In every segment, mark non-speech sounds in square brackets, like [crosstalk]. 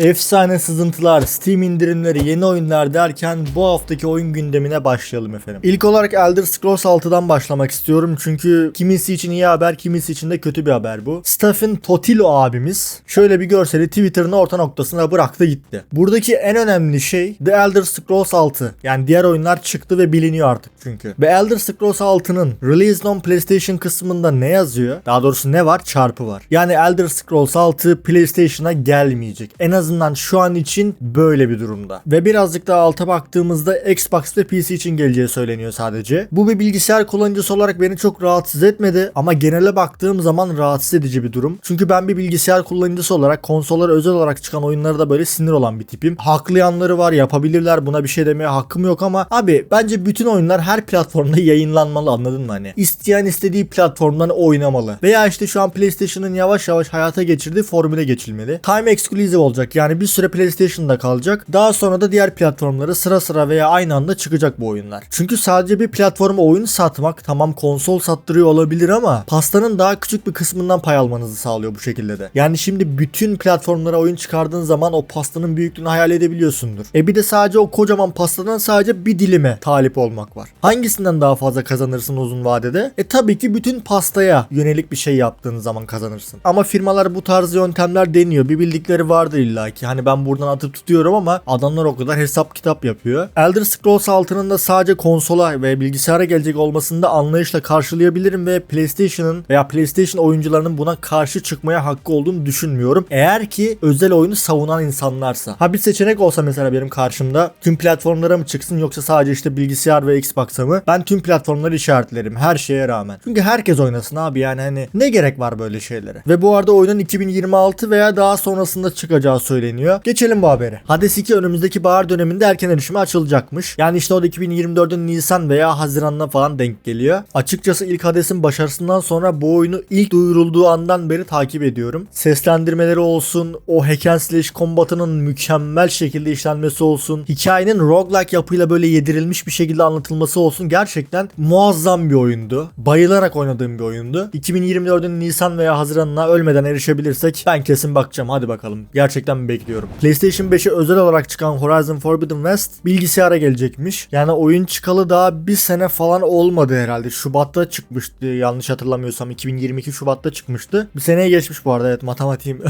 Efsane sızıntılar, Steam indirimleri, yeni oyunlar derken bu haftaki oyun gündemine başlayalım efendim. İlk olarak Elder Scrolls 6'dan başlamak istiyorum çünkü kimisi için iyi haber, kimisi için de kötü bir haber bu. Stephen Totilo abimiz şöyle bir görseli Twitter'ın orta noktasına bıraktı gitti. Buradaki en önemli şey The Elder Scrolls 6. Yani diğer oyunlar çıktı ve biliniyor artık çünkü. Ve Elder Scrolls 6'nın Released on PlayStation kısmında ne yazıyor? Daha doğrusu ne var? Çarpı var. Yani Elder Scrolls 6 PlayStation'a gelmeyecek. En azından şu an için böyle bir durumda. Ve birazcık daha alta baktığımızda Xbox ve PC için geleceği söyleniyor sadece. Bu bir bilgisayar kullanıcısı olarak beni çok rahatsız etmedi ama genele baktığım zaman rahatsız edici bir durum. Çünkü ben bir bilgisayar kullanıcısı olarak konsollara özel olarak çıkan oyunlara da böyle sinir olan bir tipim. Haklı yanları var yapabilirler buna bir şey demeye hakkım yok ama abi bence bütün oyunlar her platformda [laughs] yayınlanmalı anladın mı hani? İsteyen istediği platformdan oynamalı. Veya işte şu an PlayStation'ın yavaş yavaş hayata geçirdiği formüle geçilmeli. Time exclusive olacak yani bir süre PlayStation'da kalacak. Daha sonra da diğer platformlara sıra sıra veya aynı anda çıkacak bu oyunlar. Çünkü sadece bir platforma oyun satmak tamam konsol sattırıyor olabilir ama pastanın daha küçük bir kısmından pay almanızı sağlıyor bu şekilde de. Yani şimdi bütün platformlara oyun çıkardığın zaman o pastanın büyüklüğünü hayal edebiliyorsundur. E bir de sadece o kocaman pastadan sadece bir dilime talip olmak var. Hangisinden daha fazla kazanırsın uzun vadede? E tabii ki bütün pastaya yönelik bir şey yaptığın zaman kazanırsın. Ama firmalar bu tarz yöntemler deniyor. Bir bildikleri vardır illaki. Hani ben buradan atıp tutuyorum ama adamlar o kadar hesap kitap yapıyor. Elder Scrolls 6'nın da sadece konsola ve bilgisayara gelecek olmasını da anlayışla karşılayabilirim ve PlayStation'ın veya PlayStation oyuncularının buna karşı çıkmaya hakkı olduğunu düşünmüyorum. Eğer ki özel oyunu savunan insanlarsa. Ha bir seçenek olsa mesela benim karşımda tüm platformlara mı çıksın yoksa sadece işte bilgisayar ve Xbox'a mı? Ben tüm platformları işaretlerim her şeye rağmen. Çünkü herkes oynasın abi yani hani ne gerek var böyle şeylere? Ve bu arada oyunun 2026 veya daha sonrasında çıkacağı söyleniyor. Geçelim bu habere. Hades 2 önümüzdeki bahar döneminde erken erişime açılacakmış. Yani işte o da 2024'ün Nisan veya Haziran'ına falan denk geliyor. Açıkçası ilk Hades'in başarısından sonra bu oyunu ilk duyurulduğu andan beri takip ediyorum. Seslendirmeleri olsun, o hack and slash kombatının mükemmel şekilde işlenmesi olsun, hikayenin roguelike yapıyla böyle yedirilmiş bir şekilde anlatılması olsun gerçekten muazzam bir oyundu. Bayılarak oynadığım bir oyundu. 2024'ün Nisan veya Haziran'ına ölmeden erişebilirsek ben kesin bakacağım. Hadi bakalım. Gerçekten bekliyorum. PlayStation 5'e özel olarak çıkan Horizon Forbidden West bilgisayara gelecekmiş. Yani oyun çıkalı daha bir sene falan olmadı herhalde. Şubat'ta çıkmıştı yanlış hatırlamıyorsam. 2022 Şubat'ta çıkmıştı. Bir seneye geçmiş bu arada evet matematiğim.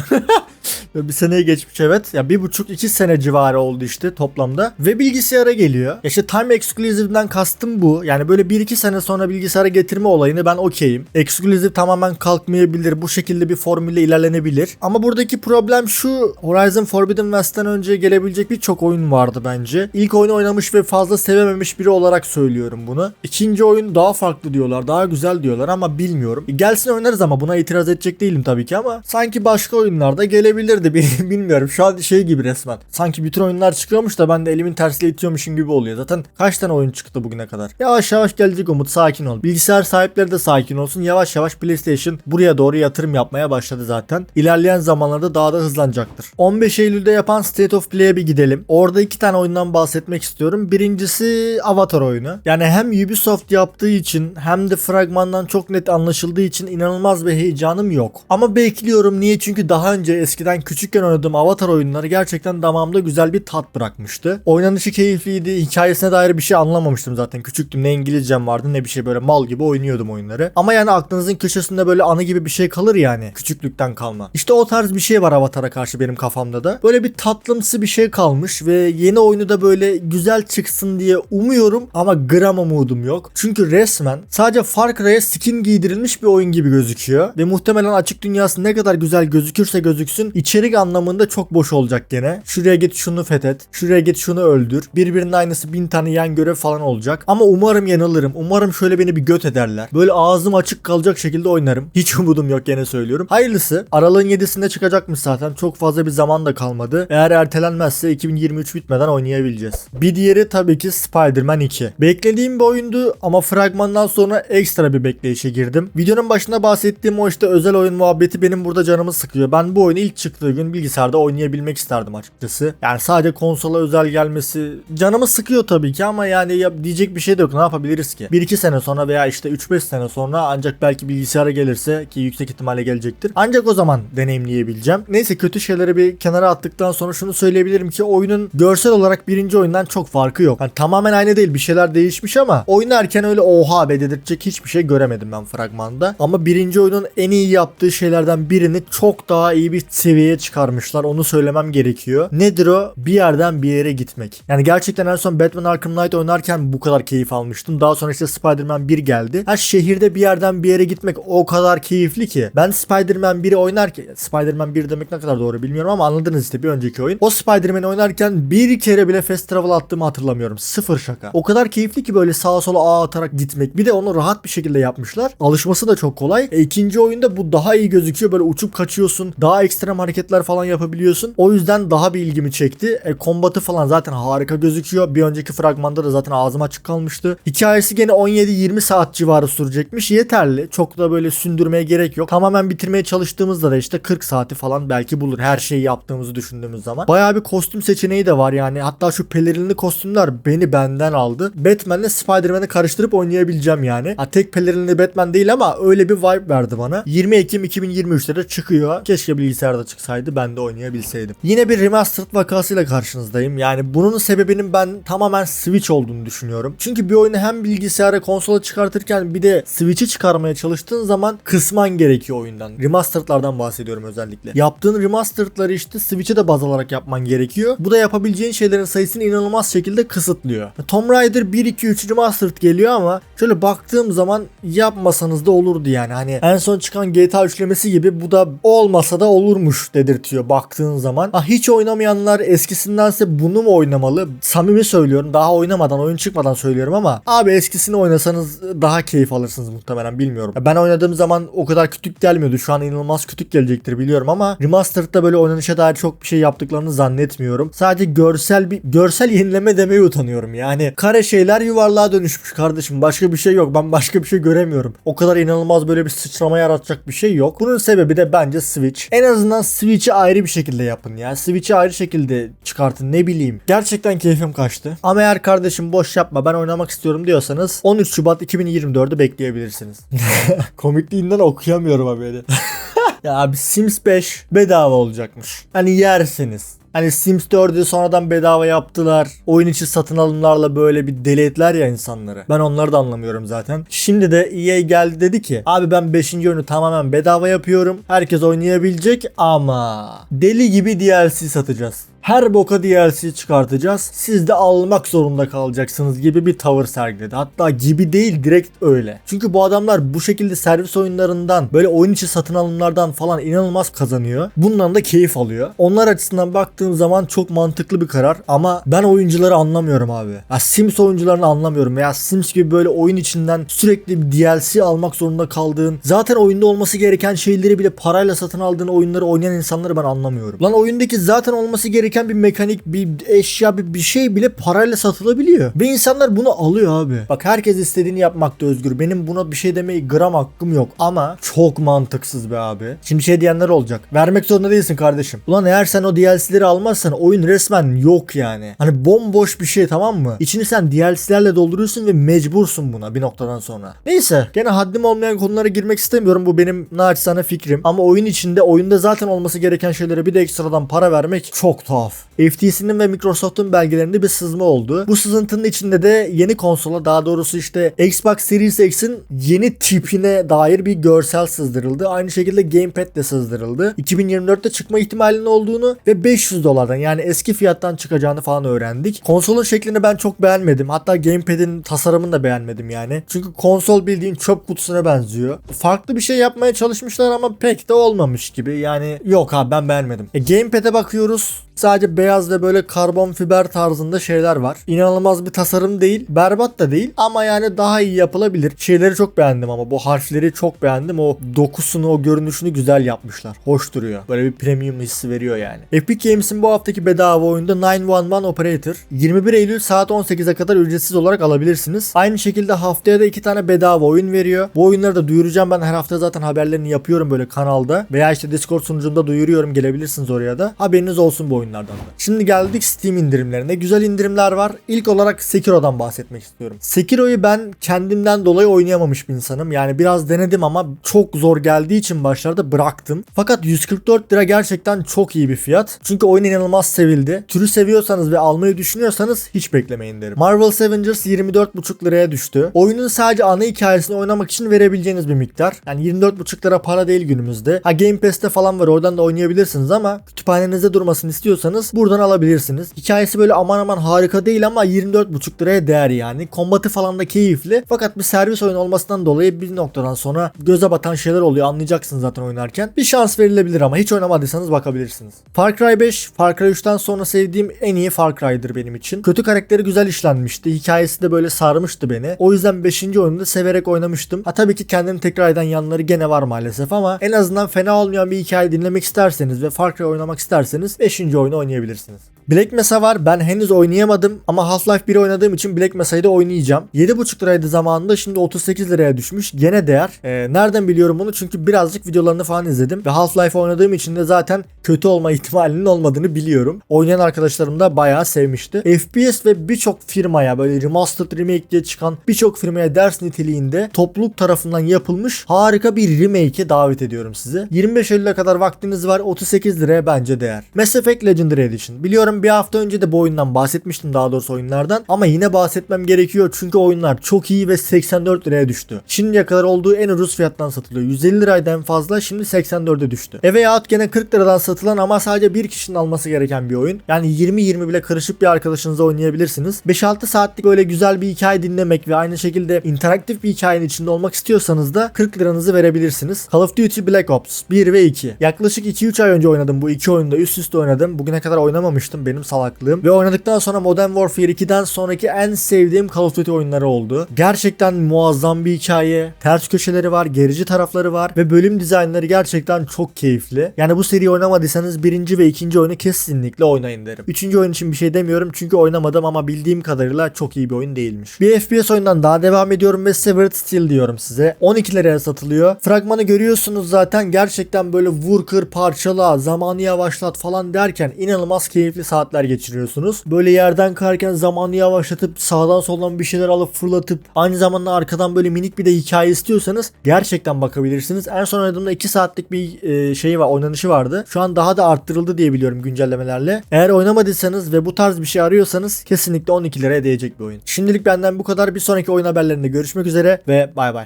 [laughs] bir seneye geçmiş evet. Ya bir buçuk iki sene civarı oldu işte toplamda. Ve bilgisayara geliyor. Ya işte Time Exclusive'den kastım bu. Yani böyle bir iki sene sonra bilgisayara getirme olayını ben okeyim. Exclusive tamamen kalkmayabilir. Bu şekilde bir formülle ilerlenebilir. Ama buradaki problem şu. Horizon Forbidden West'ten önce gelebilecek birçok oyun vardı bence. İlk oyunu oynamış ve fazla sevememiş biri olarak söylüyorum bunu. İkinci oyun daha farklı diyorlar. Daha güzel diyorlar ama bilmiyorum. E, Gelsin oynarız ama buna itiraz edecek değilim tabii ki ama sanki başka oyunlarda gelebilirdi. [laughs] Bil- Bilmiyorum. Şu an şey gibi resmen. Sanki bütün oyunlar çıkıyormuş da ben de elimin tersiyle itiyormuşum gibi oluyor. Zaten kaç tane oyun çıktı bugüne kadar. Yavaş yavaş gelecek Umut. Sakin ol. Bilgisayar sahipleri de sakin olsun. Yavaş yavaş PlayStation buraya doğru yatırım yapmaya başladı zaten. İlerleyen zamanlarda daha da hızlanacaktır. 15 Eylül'de yapan State of Play'e bir gidelim. Orada iki tane oyundan bahsetmek istiyorum. Birincisi Avatar oyunu. Yani hem Ubisoft yaptığı için hem de fragmandan çok net anlaşıldığı için inanılmaz bir heyecanım yok. Ama bekliyorum. Niye? Çünkü daha önce eskiden küçükken oynadığım Avatar oyunları gerçekten damağımda güzel bir tat bırakmıştı. Oynanışı keyifliydi. Hikayesine dair bir şey anlamamıştım zaten. Küçüktüm. Ne İngilizcem vardı ne bir şey böyle mal gibi oynuyordum oyunları. Ama yani aklınızın köşesinde böyle anı gibi bir şey kalır yani. Küçüklükten kalma. İşte o tarz bir şey var Avatar'a karşı benim kafamda da. Böyle bir tatlımsı bir şey kalmış ve yeni oyunu da böyle güzel çıksın diye umuyorum ama gram umudum yok. Çünkü resmen sadece Far Cry'e skin giydirilmiş bir oyun gibi gözüküyor. Ve muhtemelen açık dünyası ne kadar güzel gözükürse gözüksün içerik anlamında çok boş olacak gene. Şuraya git şunu fethet. Şuraya git şunu öldür. Birbirinin aynısı bin tane yan görev falan olacak. Ama umarım yanılırım. Umarım şöyle beni bir göt ederler. Böyle ağzım açık kalacak şekilde oynarım. Hiç umudum yok gene söylüyorum. Hayırlısı. Aralığın 7'sinde çıkacakmış zaten. Çok fazla bir zaman da kalmadı. Eğer ertelenmezse 2023 bitmeden oynayabileceğiz. Bir diğeri tabii ki Spider-Man 2. Beklediğim bir oyundu ama fragmandan sonra ekstra bir bekleyişe girdim. Videonun başında bahsettiğim o işte özel oyun muhabbeti benim burada canımı sıkıyor. Ben bu oyunu ilk çıktığı gün bilgisayarda oynayabilmek isterdim açıkçası. Yani sadece konsola özel gelmesi canımı sıkıyor tabii ki ama yani ya diyecek bir şey de yok. Ne yapabiliriz ki? 1-2 sene sonra veya işte 3-5 sene sonra ancak belki bilgisayara gelirse ki yüksek ihtimalle gelecektir. Ancak o zaman deneyimleyebileceğim. Neyse kötü şeyleri bir kenara attıktan sonra şunu söyleyebilirim ki oyunun görsel olarak birinci oyundan çok farkı yok. Yani tamamen aynı değil bir şeyler değişmiş ama oynarken öyle oha be dedirtecek hiçbir şey göremedim ben fragmanda. Ama birinci oyunun en iyi yaptığı şeylerden birini çok daha iyi bir seviyeye çıkarmışlar. Onu söylemem gerekiyor. Nedir o? Bir yerden bir yere gitmek. Yani gerçekten en son Batman Arkham Knight oynarken bu kadar keyif almıştım. Daha sonra işte Spider-Man 1 geldi. Ha şehirde bir yerden bir yere gitmek o kadar keyifli ki. Ben Spider-Man 1'i oynarken Spider-Man 1 demek ne kadar doğru bilmiyorum ama anladınız işte bir önceki oyun. O Spider-Man'i oynarken bir kere bile fast travel attığımı hatırlamıyorum. Sıfır şaka. O kadar keyifli ki böyle sağa sola ağ atarak gitmek. Bir de onu rahat bir şekilde yapmışlar. Alışması da çok kolay. E, ikinci oyunda bu daha iyi gözüküyor. Böyle uçup kaçıyorsun. Daha ekstrem hareketler falan yapabiliyorsun. O yüzden daha bir ilgimi çekti. E, kombatı falan zaten harika gözüküyor. Bir önceki fragmanda da zaten ağzım açık kalmıştı. Hikayesi gene 17-20 saat civarı sürecekmiş. Yeterli. Çok da böyle sündürmeye gerek yok. Tamamen bitirmeye çalıştığımızda da işte 40 saati falan belki bulur. Her şeyi yaptığımızı düşündüğümüz zaman. Bayağı bir kostüm seçeneği de var yani. Hatta şu pelerinli kostümler beni benden aldı. Batman'le Spider-Man'i karıştırıp oynayabileceğim yani. Ha, tek pelerinli Batman değil ama öyle bir vibe verdi bana. 20 Ekim 2023'te de çıkıyor. Keşke bilgisayarda çıksaydı ben de oynayabilseydim. Yine bir remastered vakasıyla karşınızdayım. Yani bunun sebebinin ben tamamen Switch olduğunu düşünüyorum. Çünkü bir oyunu hem bilgisayara konsola çıkartırken bir de Switch'i çıkarmaya çalıştığın zaman kısman gerekiyor oyundan. Remastered'lardan bahsediyorum özellikle. Yaptığın remastered'ları işte Switch'e de baz alarak yapman gerekiyor. Bu da yapabileceğin şeylerin sayısını inanılmaz şekilde kısıtlıyor. Tomb Raider 1 2 3 remastered geliyor ama şöyle baktığım zaman yapmasanız da olurdu yani. Hani en son çıkan GTA üçlemesi gibi bu da olmasa da olurmuş dedirtiyor baktığın zaman. Ha, hiç oynamayanlar eskisindense bunu mu oynamalı? Samimi söylüyorum. Daha oynamadan, oyun çıkmadan söylüyorum ama abi eskisini oynasanız daha keyif alırsınız muhtemelen bilmiyorum. Ben oynadığım zaman o kadar küçük gelmiyordu. Şu an inanılmaz küçük gelecektir biliyorum ama Remastered'da böyle oynanışa dair çok bir şey yaptıklarını zannetmiyorum. Sadece görsel bir görsel yenileme demeye utanıyorum. Yani kare şeyler yuvarlığa dönüşmüş kardeşim. Başka bir şey yok. Ben başka bir şey göremiyorum. O kadar inanılmaz böyle bir sıçrama yaratacak bir şey yok. Bunun sebebi de bence Switch. En azından Switch'i ayrı bir şekilde yapın ya. Switch'i ayrı şekilde çıkartın ne bileyim. Gerçekten keyfim kaçtı. Ama eğer kardeşim boş yapma ben oynamak istiyorum diyorsanız 13 Şubat 2024'ü bekleyebilirsiniz. [laughs] Komikliğinden okuyamıyorum haberi. [laughs] ya abi Sims 5 bedava olacakmış. Hani yersiniz. Hani Sims 4'ü sonradan bedava yaptılar. Oyun içi satın alımlarla böyle bir deli ettiler ya insanları. Ben onları da anlamıyorum zaten. Şimdi de EA geldi dedi ki abi ben 5. oyunu tamamen bedava yapıyorum. Herkes oynayabilecek ama deli gibi DLC satacağız her boka DLC çıkartacağız. Siz de almak zorunda kalacaksınız gibi bir tavır sergiledi. Hatta gibi değil direkt öyle. Çünkü bu adamlar bu şekilde servis oyunlarından böyle oyun içi satın alımlardan falan inanılmaz kazanıyor. Bundan da keyif alıyor. Onlar açısından baktığım zaman çok mantıklı bir karar ama ben oyuncuları anlamıyorum abi. Ya Sims oyuncularını anlamıyorum veya Sims gibi böyle oyun içinden sürekli bir DLC almak zorunda kaldığın zaten oyunda olması gereken şeyleri bile parayla satın aldığın oyunları oynayan insanları ben anlamıyorum. Lan oyundaki zaten olması gereken gereken bir mekanik, bir eşya, bir, bir şey bile parayla satılabiliyor. Ve insanlar bunu alıyor abi. Bak herkes istediğini yapmakta özgür. Benim buna bir şey demeyi gram hakkım yok. Ama çok mantıksız be abi. Şimdi şey diyenler olacak. Vermek zorunda değilsin kardeşim. Ulan eğer sen o DLC'leri almazsan oyun resmen yok yani. Hani bomboş bir şey tamam mı? İçini sen DLC'lerle dolduruyorsun ve mecbursun buna bir noktadan sonra. Neyse gene haddim olmayan konulara girmek istemiyorum. Bu benim naçizane fikrim. Ama oyun içinde oyunda zaten olması gereken şeylere bir de ekstradan para vermek çok tuhaf tuhaf. FTC'nin ve Microsoft'un belgelerinde bir sızma oldu. Bu sızıntının içinde de yeni konsola daha doğrusu işte Xbox Series X'in yeni tipine dair bir görsel sızdırıldı. Aynı şekilde Gamepad de sızdırıldı. 2024'te çıkma ihtimalinin olduğunu ve 500 dolardan yani eski fiyattan çıkacağını falan öğrendik. Konsolun şeklini ben çok beğenmedim. Hatta Gamepad'in tasarımını da beğenmedim yani. Çünkü konsol bildiğin çöp kutusuna benziyor. Farklı bir şey yapmaya çalışmışlar ama pek de olmamış gibi. Yani yok abi ben beğenmedim. E, Gamepad'e bakıyoruz. Sadece beyaz ve böyle karbon fiber tarzında şeyler var. İnanılmaz bir tasarım değil. Berbat da değil. Ama yani daha iyi yapılabilir. Şeyleri çok beğendim ama bu harfleri çok beğendim. O dokusunu, o görünüşünü güzel yapmışlar. Hoş duruyor. Böyle bir premium hissi veriyor yani. Epic Games'in bu haftaki bedava oyunda 911 Operator 21 Eylül saat 18'e kadar ücretsiz olarak alabilirsiniz. Aynı şekilde haftaya da iki tane bedava oyun veriyor. Bu oyunları da duyuracağım ben her hafta zaten haberlerini yapıyorum böyle kanalda. Veya işte Discord sunucumda duyuruyorum gelebilirsiniz oraya da. Haberiniz olsun bu oyun oyunlardan da. Şimdi geldik Steam indirimlerine. Güzel indirimler var. İlk olarak Sekiro'dan bahsetmek istiyorum. Sekiro'yu ben kendimden dolayı oynayamamış bir insanım. Yani biraz denedim ama çok zor geldiği için başlarda bıraktım. Fakat 144 lira gerçekten çok iyi bir fiyat. Çünkü oyun inanılmaz sevildi. Türü seviyorsanız ve almayı düşünüyorsanız hiç beklemeyin derim. Marvel's Avengers 24,5 liraya düştü. Oyunun sadece ana hikayesini oynamak için verebileceğiniz bir miktar. Yani 24,5 lira para değil günümüzde. Ha Game Pass'te falan var oradan da oynayabilirsiniz ama kütüphanenizde durmasını istiyorsanız buradan alabilirsiniz. Hikayesi böyle aman aman harika değil ama 24,5 liraya değer yani. Kombatı falan da keyifli. Fakat bir servis oyunu olmasından dolayı bir noktadan sonra göze batan şeyler oluyor. Anlayacaksınız zaten oynarken. Bir şans verilebilir ama hiç oynamadıysanız bakabilirsiniz. Far Cry 5, Far Cry 3'ten sonra sevdiğim en iyi Far Cry'dır benim için. Kötü karakteri güzel işlenmişti. Hikayesi de böyle sarmıştı beni. O yüzden 5. oyunu da severek oynamıştım. Ha tabii ki kendini tekrar eden yanları gene var maalesef ama en azından fena olmayan bir hikaye dinlemek isterseniz ve Far Cry oynamak isterseniz 5. oyunu oynayabilirsiniz. Black Mesa var. Ben henüz oynayamadım ama Half-Life 1'i oynadığım için Black Mesa'yı da oynayacağım. 7,5 liraydı zamanında şimdi 38 liraya düşmüş. Gene değer. Ee, nereden biliyorum bunu? Çünkü birazcık videolarını falan izledim ve Half-Life oynadığım için de zaten kötü olma [laughs] ihtimalinin olmadığını biliyorum. Oynayan arkadaşlarım da bayağı sevmişti. FPS ve birçok firmaya böyle remastered remake diye çıkan birçok firmaya ders niteliğinde topluluk tarafından yapılmış harika bir remake'e davet ediyorum sizi. 25 Eylül'e kadar vaktiniz var. 38 liraya bence değer. Mass Effect Legendary Edition. Biliyorum bir hafta önce de bu oyundan bahsetmiştim daha doğrusu oyunlardan ama yine bahsetmem gerekiyor çünkü oyunlar çok iyi ve 84 liraya düştü. Şimdiye kadar olduğu en ucuz fiyattan satılıyor. 150 liraydan fazla şimdi 84'e düştü. E veya gene 40 liradan satılan ama sadece bir kişinin alması gereken bir oyun. Yani 20-20 bile karışıp bir arkadaşınızla oynayabilirsiniz. 5-6 saatlik öyle güzel bir hikaye dinlemek ve aynı şekilde interaktif bir hikayenin içinde olmak istiyorsanız da 40 liranızı verebilirsiniz. Call of Duty Black Ops 1 ve 2. Yaklaşık 2-3 ay önce oynadım bu iki oyunda üst üste oynadım. Bugüne kadar oynamamıştım benim salaklığım. Ve oynadıktan sonra Modern Warfare 2'den sonraki en sevdiğim Call of Duty oyunları oldu. Gerçekten muazzam bir hikaye. Ters köşeleri var, gerici tarafları var ve bölüm dizaynları gerçekten çok keyifli. Yani bu seriyi oynamadıysanız birinci ve ikinci oyunu kesinlikle oynayın derim. Üçüncü oyun için bir şey demiyorum çünkü oynamadım ama bildiğim kadarıyla çok iyi bir oyun değilmiş. Bir FPS oyundan daha devam ediyorum ve Severed Steel diyorum size. 12 liraya satılıyor. Fragmanı görüyorsunuz zaten gerçekten böyle vur kır parçala zamanı yavaşlat falan derken inanılmaz keyifli saatler geçiriyorsunuz. Böyle yerden kayarken zamanı yavaşlatıp sağdan soldan bir şeyler alıp fırlatıp aynı zamanda arkadan böyle minik bir de hikaye istiyorsanız gerçekten bakabilirsiniz. En son oynadığımda 2 saatlik bir e, şeyi var oynanışı vardı. Şu an daha da arttırıldı diye biliyorum güncellemelerle. Eğer oynamadıysanız ve bu tarz bir şey arıyorsanız kesinlikle 12 liraya değecek bir oyun. Şimdilik benden bu kadar. Bir sonraki oyun haberlerinde görüşmek üzere ve bay bay.